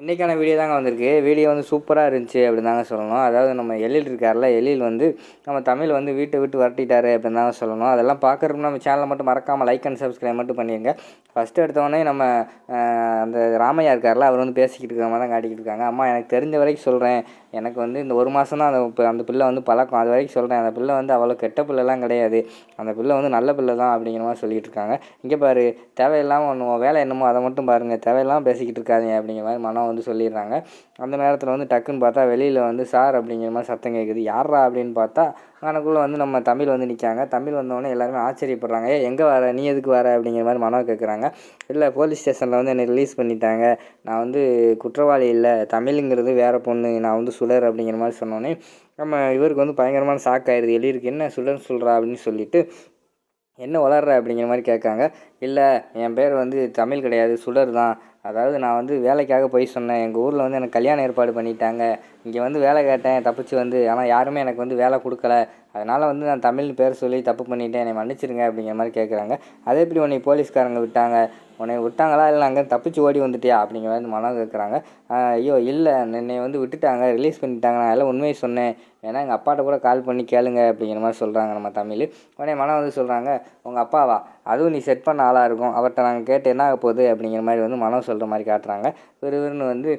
இன்றைக்கான வீடியோ தாங்க வந்திருக்கு. வீடியோ வந்து சூப்பராக இருந்துச்சு அப்படின்னு தாங்க சொல்லணும். அதாவது நம்ம எழில் இருக்கார்ல எழில் வந்து நம்ம தமிழ் வந்து வீட்டை விட்டு வரட்டிட்டாரு அப்படின்னு தாங்க சொல்லணும். அதெல்லாம் பார்க்குறப்ப நம்ம சேனலை மட்டும் மறக்காமல் லைக் அண்ட் சப்ஸ்கிரைப் மட்டும் பண்ணிடுங்க ஃபஸ்ட்டு எடுத்தவொடனே நம்ம அந்த ராமையா இருக்கார்ல அவர் வந்து பேசிக்கிட்டு இருக்கிற மாதிரி தான் காட்டிக்கிட்டு இருக்காங்க. அம்மா எனக்கு தெரிஞ்ச வரைக்கும் சொல்கிறேன் எனக்கு வந்து இந்த ஒரு மாதம் தான் அந்த அந்த பிள்ளை வந்து பழக்கம். அது வரைக்கும் சொல்கிறேன் அந்த பிள்ளை வந்து அவ்வளோ கெட்ட பிள்ளைலாம் கிடையாது. அந்த பிள்ளை வந்து நல்ல பிள்ளை தான் அப்படிங்கிற மாதிரி சொல்லிகிட்டு இருக்காங்க. இங்கே பாரு தேவையில்லாமல் ஒன்று வேலை என்னமோ அதை மட்டும் பாருங்கள் தேவையில்லாமல் பேசிக்கிட்டு இருக்காதீங்க அப்படிங்கிற மாதிரி மனம் வந்து சொல்லிடுறாங்க. அந்த நேரத்தில் வந்து டக்குன்னு பார்த்தா வெளியில் வந்து சார் அப்படிங்கிற மாதிரி சத்தம் கேட்குது யாரா அப்படின்னு பார்த்தா அங்கனக்குள்ளே வந்து நம்ம தமிழ் வந்து நிற்காங்க தமிழ் வந்தவொடனே எல்லாருமே ஆச்சரியப்படுறாங்க. ஏ எங்கே வர? நீ எதுக்கு வர? அப்படிங்கிற மாதிரி மனம் கேட்குறாங்க இல்லை போலீஸ் ஸ்டேஷனில் வந்து என்னை ரிலீஸ் பண்ணிட்டாங்க. நான் வந்து குற்றவாளி இல்லை. தமிழுங்கிறது வேறு பொண்ணு. நான் வந்து சுடர் அப்படிங்கிற மாதிரி சொன்னோன்னே நம்ம இவருக்கு வந்து பயங்கரமான ஷாக் ஆயிடுது. எழிருக்கு என்ன சுடர்னு சொல்கிறா அப்படின்னு சொல்லிட்டு என்ன வளர்ற? அப்படிங்கிற மாதிரி கேட்காங்க இல்லை என் பேர் வந்து தமிழ் கிடையாது. சுடர் தான். அதாவது நான் வந்து வேலைக்காக போய் சொன்னேன். எங்கள் ஊரில் வந்து எனக்கு கல்யாணம் ஏற்பாடு பண்ணிட்டாங்க. இங்கே வந்து வேலை கேட்டேன் தப்பிச்சு வந்து ஆனால் யாருமே எனக்கு வந்து வேலை கொடுக்கல. அதனால் வந்து நான் தமிழ்னு பேர் சொல்லி தப்பு பண்ணிட்டேன் என்னை மன்னிச்சிருங்க அப்படிங்கிற மாதிரி கேட்குறாங்க அதே எப்படி உன்னை போலீஸ்காரங்க விட்டாங்க? உன்னை விட்டாங்களா? இல்லை அங்கே தப்பிச்சு ஓடி வந்துட்டியா? அப்படிங்கிற மாதிரி மனம் கேட்குறாங்க ஐயோ இல்லை என்னை வந்து விட்டுட்டாங்க ரிலீஸ் பண்ணிட்டாங்க நான் எல்லாம் உண்மையை சொன்னேன். ஏன்னா எங்கள் அப்பாட்ட கூட கால் பண்ணி கேளுங்க அப்படிங்கிற மாதிரி சொல்கிறாங்க நம்ம தமிழ். உடனே மனம் வந்து சொல்கிறாங்க உங்கள் அப்பாவா? அதுவும் நீ செட் பண்ண ஆளாக இருக்கும். அவர்கிட்ட நாங்கள் கேட்டு என்ன ஆக போகுது? அப்படிங்கிற மாதிரி வந்து மனம் சொல்கிற மாதிரி காட்டுறாங்க. விறுவிறுன்னு வந்து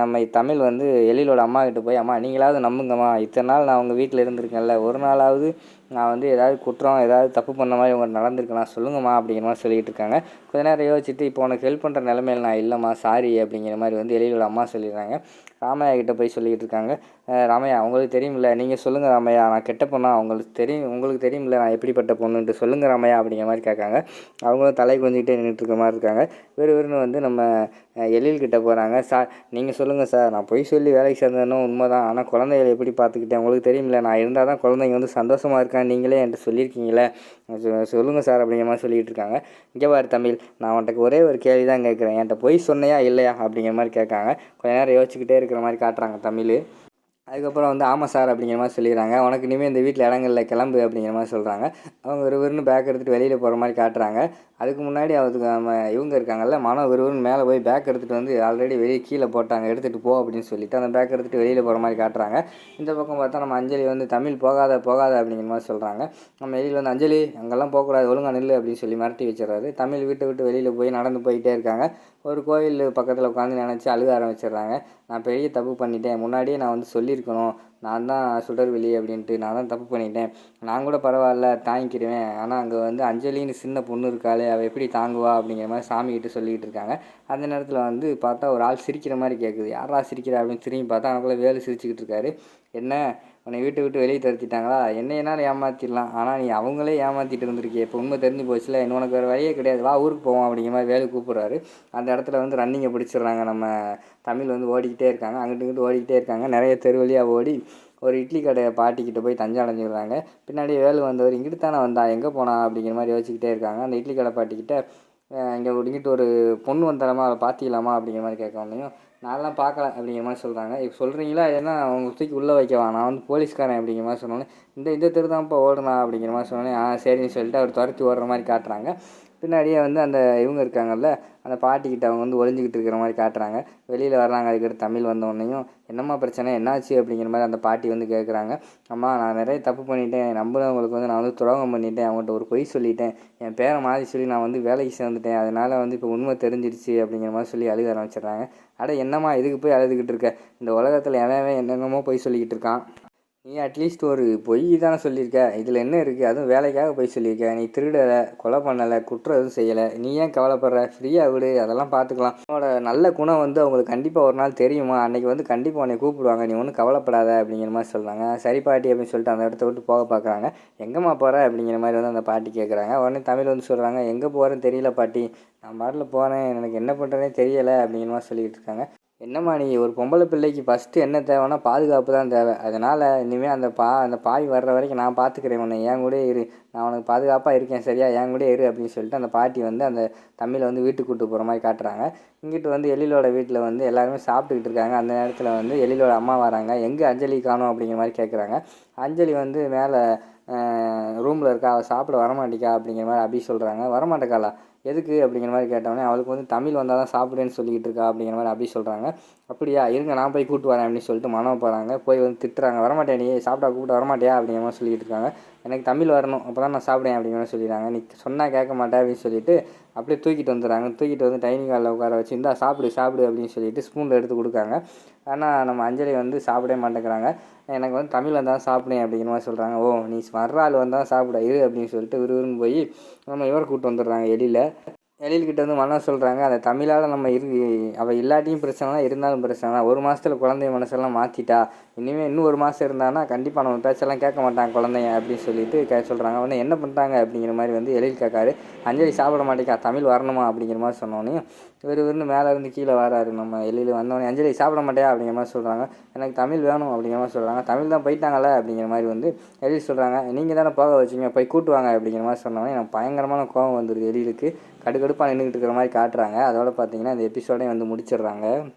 நம்ம தமிழ் வந்து எழிலோட அம்மா கிட்ட போய் அம்மா நீங்களாவது நம்புங்கம்மா. இத்தனை நாள் நான் உங்கள் வீட்டில் இருந்திருக்கேன்ல. ஒரு நாளாவது நான் வந்து ஏதாவது குற்றம் ஏதாவது தப்பு பண்ண மாதிரி உங்க நடந்திருக்கலாம் சொல்லுங்கம்மா அப்படிங்கிற மாதிரி சொல்லிட்டு இருக்காங்க. கொஞ்ச நேரம் யோசிச்சுட்டு இப்போ உனக்கு ஹெல்ப் பண்ணுற நிலமையில நான் இல்லைம்மா சாரி அப்படிங்கிற மாதிரி வந்து எழிலோட அம்மா சொல்லிடுறாங்க. ராமையா கிட்ட போய் சொல்லிக்கிட்டு இருக்காங்க. ராமையா அவங்களுக்கு தெரியுமில்ல நீங்கள் சொல்லுங்கள் ராமையா நான் கெட்ட பொண்ணா அவங்களுக்கு தெரியும் உங்களுக்கு தெரியுமில்ல நான் எப்படிப்பட்ட பொண்ணுன்ட்டு சொல்லுங்கள் ராமையா அப்படிங்கிற மாதிரி கேட்காங்க. அவங்களும் தலை கொஞ்சிக்கிட்டே நின்றுட்டு இருக்க மாதிரி இருக்காங்க. வெறு வெறுன்னு வந்து நம்ம எழில் கிட்டே போகிறாங்க சார் நீங்கள் சொல்லுங்கள் சார் நான் பொய் சொல்லி வேலைக்கு சேர்ந்தேன்னு உண்மை தான் ஆனால் குழந்தைகளை எப்படி பார்த்துக்கிட்டேன்? உங்களுக்கு தெரியுமில்ல நான் இருந்தால் தான் குழந்தைங்க வந்து சந்தோஷமாக இருக்கான். நீங்களே என்கிட்ட சொல்லியிருக்கீங்களே சொல்லுங்கள் சார் அப்படிங்கிற மாதிரி சொல்லிகிட்டு இருக்காங்க இங்கே பாரு தமிழ் நான் உன்கிட்ட ஒரே ஒரு கேள்வி தான் கேட்குறேன். என்கிட்ட போய் சொன்னையா இல்லையா அப்படிங்கிற மாதிரி கேட்காங்க கொஞ்ச நேரம் யோசிச்சுக்கிட்டே இருக்கிற மாதிரி காட்டுறாங்க தமிழ். அதுக்கப்புறம் வந்து ஆமாம் சார் அப்படிங்கிற மாதிரி சொல்லிடுறாங்க உனக்கு இனிமேல் இந்த வீட்டில் இடங்கள்ல கிளம்பு அப்படிங்கிற மாதிரி சொல்கிறாங்க அவங்க விறுவிறுன்னு பேக் எடுத்துகிட்டு வெளியில் போகிற மாதிரி காட்டுறாங்க. அதுக்கு முன்னாடி அதுக்கு நம்ம இவங்க இருக்காங்கல்ல மனம் விறுவிறுன்னு மேலே போய் பேக் எடுத்துகிட்டு வந்து ஆல்ரெடி வெளியே கீழே போட்டாங்க எடுத்துகிட்டு போ அப்படின்னு சொல்லிட்டு அந்த பேக் எடுத்துகிட்டு வெளியில் போகிற மாதிரி காட்டுறாங்க. இந்த பக்கம் பார்த்தா நம்ம அஞ்சலி வந்து தமிழ் போகாத போகாத அப்படிங்கிற மாதிரி சொல்கிறாங்க நம்ம வெளியில் வந்து அஞ்சலி அங்கெல்லாம் போகக்கூடாது ஒழுங்கா நில்லு அப்படின்னு சொல்லி மிரட்டி வச்சிடறாரு. தமிழ் வீட்டை விட்டு வெளியில் போய் நடந்து போயிட்டே இருக்காங்க. ஒரு கோயில் பக்கத்தில் உட்காந்து நினச்சி அழுக ஆரம்பிச்சிடுறாங்க. நான் பெரிய தப்பு பண்ணிட்டேன். முன்னாடியே நான் வந்து சொல்லியிருக்கணும் நான் தான் சுடர் வெளி அப்படின்ட்டு நான் தான் தப்பு பண்ணிட்டேன். நான் கூட பரவாயில்ல தாங்கிக்கிடுவேன். ஆனால் அங்கே வந்து அஞ்சலின்னு சின்ன பொண்ணு இருக்காளே அவள் எப்படி தாங்குவா அப்படிங்கிற மாதிரி சாமிக்கிட்ட சொல்லிக்கிட்டு இருக்காங்க. அந்த நேரத்தில் வந்து பார்த்தா ஒரு ஆள் சிரிக்கிற மாதிரி கேட்குது யாரா சிரிக்கிறா அப்படின்னு திரும்பி பார்த்தா அவனுக்குள்ள வேலு சிரிச்சுக்கிட்டு இருக்காரு. என்ன? உன்னை வீட்டை விட்டு வெளியே துரத்திட்டாங்களா என்னையனாலும் ஏமாற்றிடலாம் ஆனால் நீ அவங்களே ஏமாற்றிட்டு இருந்திருக்கிய. இப்போ உண்மை தெரிஞ்சு போச்சுல இன்னும் உனக்கு வேறு வழியே கிடையாது. வா ஊருக்கு போவோம் அப்படிங்கிற மாதிரி வேலு கூப்பிட்றாரு. அந்த இடத்துல வந்து ரன்னிங்கை பிடிச்சிடுறாங்க. நம்ம தமிழ் வந்து ஓடிக்கிட்டே இருக்காங்க. அங்கிட்டு இங்கிட்டு ஓடிக்கிட்டே இருக்காங்க. நிறைய தெரு வழியாக ஓடி ஒரு இட்லி கடையை பாட்டிக்கிட்ட போய் தஞ்சம் அடைஞ்சிடுறாங்க. பின்னாடி வேலு வந்தவர் இங்கிட்டு தானே வந்தா? எங்கே போனா? அப்படிங்கிற மாதிரி யோசிச்சுக்கிட்டே இருக்காங்க. அந்த இட்லி கடை பாட்டிக்கிட்ட இங்கே இங்கிட்டு ஒரு பொண்ணு வந்தாலாமா? அதை பார்த்திக்கலாமா அப்படிங்கிற மாதிரி கேட்க வந்தையும் நான்லாம் பார்க்கல அப்படிங்கிற மாதிரி சொல்கிறாங்க இப்போ சொல்கிறீங்களா ஏன்னா அவங்க தூக்கி உள்ளே வைக்கவா நான் வந்து போலீஸ்காரன் அப்படிங்கிற மாதிரி சொன்னோன்னே இந்த இந்த தெரு தான்ப்பா ஓடுனா அப்படிங்கிற மாதிரி சொன்னோன்னே ஆ சரின்னு சொல்லிட்டு அவர் துரத்தி ஓடுற மாதிரி காட்டுறாங்க. பின்னாடியே வந்து அந்த இவங்க இருக்காங்கல்ல அந்த பாட்டிக்கிட்ட அவங்க வந்து ஒளிஞ்சிக்கிட்டு இருக்கிற மாதிரி காட்டுறாங்க. வெளியில் வர்றாங்க அதுக்கடுத்து தமிழ் வந்தோடனையும் என்னம்மா பிரச்சனை? என்னாச்சு? அப்படிங்கிற மாதிரி அந்த பாட்டி வந்து கேட்குறாங்க அம்மா நான் நிறைய தப்பு பண்ணிட்டேன். நம்புறவங்களுக்கு வந்து நான் வந்து துரோகம் பண்ணிட்டேன். அவங்கள்ட்ட ஒரு பொய் சொல்லிட்டேன். என் பேரை மாதிரி சொல்லி நான் வந்து வேலைக்கு சேர்ந்துட்டேன். அதனால் வந்து இப்போ உண்மை தெரிஞ்சிருச்சு அப்படிங்கிற மாதிரி சொல்லி அழுக ஆரம்பிச்சிடுறாங்க. அட என்னம்மா இதுக்கு போய் அழுதுகிட்டு இருக்க? இந்த உலகத்தில் எவன் எவன் என்னென்னமோ போய் சொல்லிக்கிட்டு இருக்கான். நீ அட்லீஸ்ட் ஒரு பொய் தானே சொல்லியிருக்க. இதில் என்ன இருக்குது அதுவும் வேலைக்காக போய் சொல்லியிருக்க. நீ திருடலை கொலை பண்ணலை குற்றம் எதுவும் செய்யலை. நீ ஏன் கவலைப்படுற? ஃப்ரீயாக விடு. அதெல்லாம் பார்த்துக்கலாம். உன்னோட நல்ல குணம் வந்து அவங்களுக்கு கண்டிப்பாக ஒரு நாள் தெரியுமா? அன்றைக்கி வந்து கண்டிப்பாக உன்னை கூப்பிடுவாங்க. நீ ஒன்றும் கவலைப்படாத அப்படிங்கிற மாதிரி சொல்கிறாங்க சரி பாட்டி அப்படின்னு சொல்லிட்டு அந்த இடத்த விட்டு போக பார்க்குறாங்க. எங்கேம்மா போகிற அப்படிங்கிற மாதிரி வந்து அந்த பாட்டி கேட்குறாங்க உடனே தமிழ் வந்து சொல்கிறாங்க எங்கே போகிறேன்னு தெரியல பாட்டி. நான் பாட்டில் போகிறேன் எனக்கு என்ன பண்ணுறேனே தெரியலை அப்படிங்கிற மாதிரி சொல்லிக்கிட்டு இருக்காங்க. என்னம்மா நீ ஒரு பொம்பளை பிள்ளைக்கு ஃபஸ்ட்டு என்ன தேவைன்னா பாதுகாப்பு தான் தேவை. அதனால் இனிமேல் அந்த பா அந்த பாய் வர்ற வரைக்கும் நான் பார்த்துக்கிறேன் உன்னை. என் கூட இரு. நான் உனக்கு பாதுகாப்பாக இருக்கேன் சரியா? என் கூட இரு அப்படின்னு சொல்லிட்டு அந்த பாட்டி வந்து அந்த தமிழை வந்து வீட்டுக்கு கூட்டு போகிற மாதிரி காட்டுறாங்க. இங்கிட்டு வந்து எழிலோட வீட்டில் வந்து எல்லாருமே சாப்பிட்டுக்கிட்டு இருக்காங்க. அந்த நேரத்தில் வந்து எழிலோட அம்மா வராங்க. எங்கே அஞ்சலி காணும் அப்படிங்கிற மாதிரி கேட்குறாங்க அஞ்சலி வந்து மேலே ரூமில் இருக்கா? அவள் சாப்பிட வரமாட்டேக்கா அப்படிங்கிற மாதிரி அப்படி சொல்கிறாங்க வரமாட்டேக்காளா? எதுக்கு? அப்படிங்கிற மாதிரி கேட்டோடனே அவளுக்கு வந்து தமிழ் வந்தால் தான் சாப்பிடுன்னு சொல்லிக்கிட்டு இருக்கா? அப்படிங்கிற மாதிரி அப்படி சொல்கிறாங்க அப்படியா? இருங்க நான் போய் கூப்பிட்டு வரேன் அப்படின்னு சொல்லிட்டு மனம் போகிறாங்க போய் வந்து திட்டுறாங்க. வரமாட்டேன் நீ? சாப்பிட்டா கூப்பிட்டு வரமாட்டியா? அப்படிங்கிற மாதிரி சொல்லிட்டு இருக்காங்க. எனக்கு தமிழ் வரணும். அப்போ தான் நான் சாப்பிடுவேன் அப்படிங்கிற மாதிரி சொல்லிடுறாங்க. நீ சொன்னால் கேட்க மாட்டேன் அப்படின்னு சொல்லிட்டு அப்படியே தூக்கிட்டு வந்துடுறாங்க. தூக்கிட்டு வந்து டைனிங் ஹாலில் உட்கார வச்சு இந்தா சாப்பிடு சாப்பிடு அப்படின்னு சொல்லிட்டு ஸ்பூனில் எடுத்து கொடுக்காங்க. ஆனால் நம்ம அஞ்சலி வந்து சாப்பிடவே மாட்டேங்கிறாங்க. எனக்கு வந்து தமிழ் வந்தால் சாப்பிடுவேன் அப்படிங்கிற மாதிரி சொல்கிறாங்க ஓ நீ வர்ற ஆள் வந்தால் சாப்பிட இரு அப்படின்னு சொல்லிட்டு விறுவிறுன்னு போய் நம்ம இவரை கூப்பிட்டு வந்துடுறாங்க எலியில். எழில்கிட்ட வந்து மன சொல்கிறாங்க அந்த தமிழால் நம்ம இரு அவள் இல்லாட்டியும் பிரச்சனை தான் இருந்தாலும் பிரச்சனை தான் ஒரு மாதத்துல குழந்தைய மனசெல்லாம் மாற்றிட்டா இனிமேல் இன்னும் ஒரு மாதம் இருந்தானா கண்டிப்பாக நம்ம பேச்செல்லாம் கேட்க மாட்டாங்க குழந்தைங்க அப்படின்னு சொல்லிட்டு கே சொல்கிறாங்க உடனே என்ன பண்ணுறாங்க அப்படிங்கிற மாதிரி வந்து எழில் கேட்காரு. அஞ்சலி சாப்பிட மாட்டேக்கா தமிழ் வரணுமா அப்படிங்கிற மாதிரி சொன்னோன்னே இவர் இருந்து மேலே இருந்து கீழே வராரு நம்ம எழில். வந்தோடனே அஞ்சலி சாப்பிட மாட்டேயா அப்படிங்கிற மாதிரி சொல்கிறாங்க எனக்கு தமிழ் வேணும் அப்படிங்கிற மாதிரி சொல்கிறாங்க தமிழ் தான் போயிட்டாங்களே அப்படிங்கிற மாதிரி வந்து எழில் சொல்கிறாங்க நீங்கள் தானே போக வச்சிங்க போய் கூட்டுவாங்க அப்படிங்கிற மாதிரி சொன்னோன்னே எனக்கு பயங்கரமான கோவம் வந்துடுது எழிலுக்கு. கடுப்பாக நின்றுக்கிட்டு இருக்கிற மாதிரி காட்டுறாங்க. அதோட பார்த்தீங்கன்னா இந்த எபிசோடே வந்து முடிச்சிடுறாங்க.